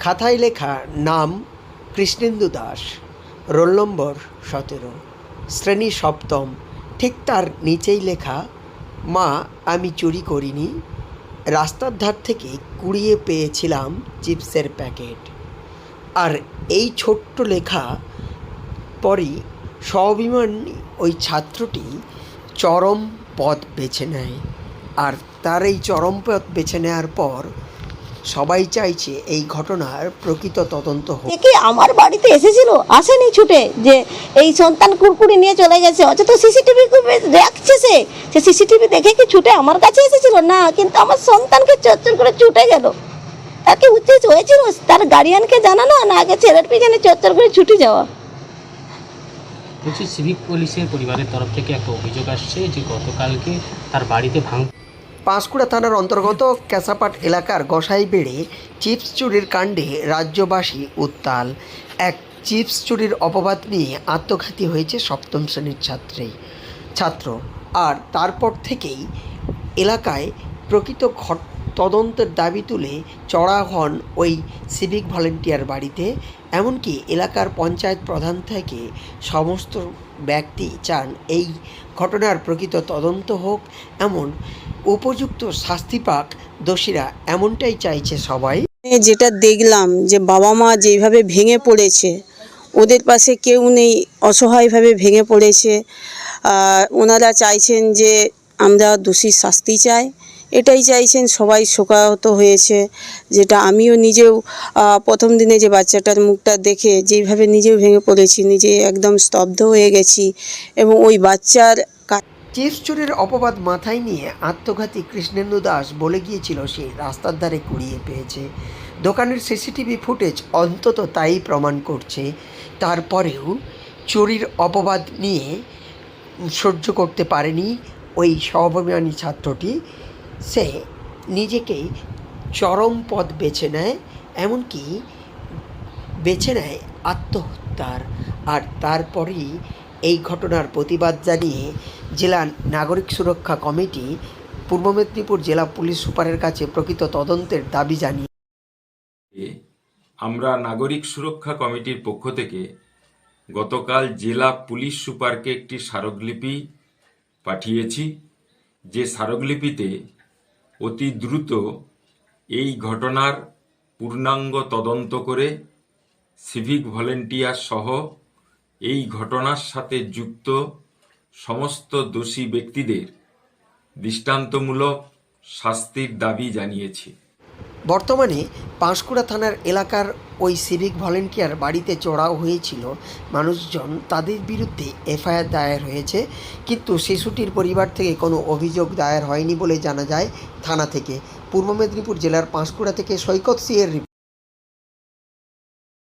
খাতায় লেখা নাম কৃষ্ণেন্দু দাস, রোল নম্বর সতেরো, শ্রেণি সপ্তম, ঠিক তার নিচেই লেখা, মা, আমি চুরি করিনি, রাস্তার ধার থেকে কুড়িয়ে পেয়েছিলাম চিপসের প্যাকেট। আর এই ছোট্ট লেখা পরই স্বাভিমানী ওই ছাত্রটি চরম পথ বেছে নেয়। আর তার এই চরম পথ বেছে নেওয়ার পর সবাই চাইছে এই ঘটনার প্রকৃত তদন্ত হোক। দেখি আমার বাড়িতে এসেছিল? আসেনি ছুটে যে এই সন্তান কুরকুরি নিয়ে চলে গেছে। অথচ সিসিটিভি রাখছে সে। সে সিসিটিভি দেখে কি ছুটে আমার কাছে এসেছিল? না কিন্তু আমার সন্তানকে চচ্চর করে ছুটে গেল। তাকে উচিত হয়েছিল? তার গার্ডিয়ানকে জানানো? না আগে ছেলের পিছনে চচ্চর করে ছুটে যাওয়া? বলছি সিভিক পুলিশের পরিবারের তরফ থেকে একটা অভিযোগ আসছে যে গতকালকে তার বাড়িতে ভাঙ পাঁশকুড়া থানার অন্তর্গত ক্যাসাপাট এলাকার গসাই বেড়ে চিপস চুরির কাণ্ডে রাজ্যবাসী উত্তাল। এক চিপস চুরির অপবাদ নিয়ে আত্মঘাতী হয়েছে সপ্তম শ্রেণির ছাত্রী। ছাত্র, আর তারপর থেকেই এলাকায় প্রকৃত ঘট তদন্তের দাবি তুলে চড়া হন ওই সিভিক ভলেন্টিয়ার বাড়িতে। এমনকি এলাকার পঞ্চায়েত প্রধান থেকে সমস্ত ব্যক্তি চান এই ঘটনার প্রকৃত তদন্ত হোক। এমন উপযুক্ত শাস্তি পাক দোষীরা এমনটাই চাইছে সবাই। যেটা দেখলাম যে বাবা মা যেইভাবে ভেঙে পড়েছে, ওদের পাশে কেউ নেই, অসহায়ভাবে ভেঙে পড়েছে। ওনারা চাইছেন যে আমরা দোষীর শাস্তি চাই। এটাই চাইছেন, সবাই শোকাহত হয়েছে। যেটা আমিও নিজেও প্রথম দিনে যে বাচ্চাটার মুখটা দেখে, যেইভাবে নিজেও ভেঙে পড়েছি, নিজে একদম স্তব্ধ হয়ে গেছি এবং ওই বাচ্চার চিপস চুরির অপবাদ মাথায় নিয়ে আত্মঘাতী কৃষ্ণেন্দু দাস বলে গিয়েছিল সে, রাস্তার ধারে কুড়িয়ে পেয়েছে। দোকানের সিসিটিভি ফুটেজ অন্তত তাই প্রমাণ করছে। তারপরেও চুরির অপবাদ নিয়ে সহ্য করতে পারেনি ওই স্বাভিমানী ছাত্রটি। সে নিজেকেই চরম পথ বেছে নেয়, এমনকি বেছে নেয় আত্মহত্যার। আর তারপরেই এই ঘটনার প্রতিবাদ জানিয়ে জেলা নাগরিক সুরক্ষা কমিটি পূর্ব মেদিনীপুর জেলা পুলিশ সুপারের কাছে প্রকৃত তদন্তের দাবি জানিয়ে আমরা নাগরিক সুরক্ষা কমিটির পক্ষ থেকে গতকাল জেলা পুলিশ সুপারকে একটি স্মারকলিপি পাঠিয়েছি। যে স্মারকলিপিতে অতি দ্রুত এই ঘটনার পূর্ণাঙ্গ তদন্ত করে সিভিক ভলেন্টিয়ার সহ এই ঘটনার সাথে যুক্ত সমস্ত দোষী ব্যক্তিদের দৃষ্টান্তমূলক শাস্তির দাবি জানিয়েছে। বর্তমানে পাঁশকুড়া থানার এলাকার ওই সিভিক ভলেন্টিয়ার বাড়িতে চড়াও হয়েছিল। মানুষজন তাদের বিরুদ্ধে এফআইআর দায়ের হয়েছে, কিন্তু শিশুটির পরিবার থেকে কোনো অভিযোগ দায়ের হয়নি বলে জানা যায় থানা থেকে। পূর্ব মেদিনীপুর জেলার পাঁশকুড়া থেকে সৈকত সিংয়ের